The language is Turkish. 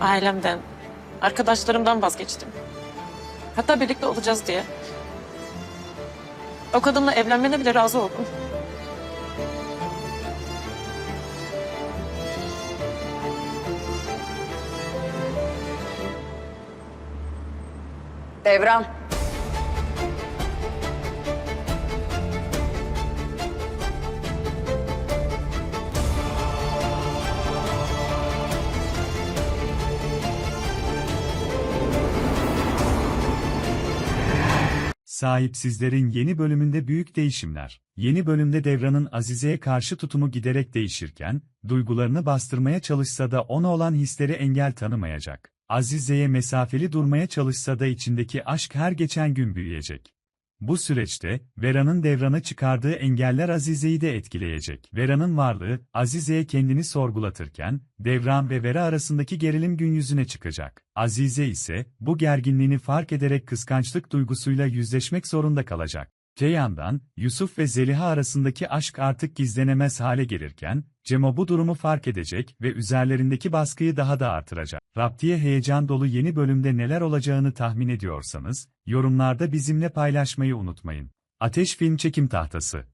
Ailemden, arkadaşlarımdan vazgeçtim. Hatta birlikte olacağız diye. O kadınla evlenmene bile razı oldum. Devran. Sahipsizlerin yeni bölümünde büyük değişimler. Yeni bölümde Devran'ın Azize'ye karşı tutumu giderek değişirken, duygularını bastırmaya çalışsa da ona olan hisleri engel tanımayacak. Azize'ye mesafeli durmaya çalışsa da içindeki aşk her geçen gün büyüyecek. Bu süreçte, Vera'nın Devran'a çıkardığı engeller Azize'yi de etkileyecek. Vera'nın varlığı, Azize'ye kendini sorgulatırken, Devran ve Vera arasındaki gerilim gün yüzüne çıkacak. Azize ise, bu gerginliğini fark ederek kıskançlık duygusuyla yüzleşmek zorunda kalacak. Te Yusuf ve Zeliha arasındaki aşk artık gizlenemez hale gelirken, Cemo bu durumu fark edecek ve üzerlerindeki baskıyı daha da artıracak. Raptiye heyecan dolu yeni bölümde neler olacağını tahmin ediyorsanız, yorumlarda bizimle paylaşmayı unutmayın. Ateş Film Çekim Tahtası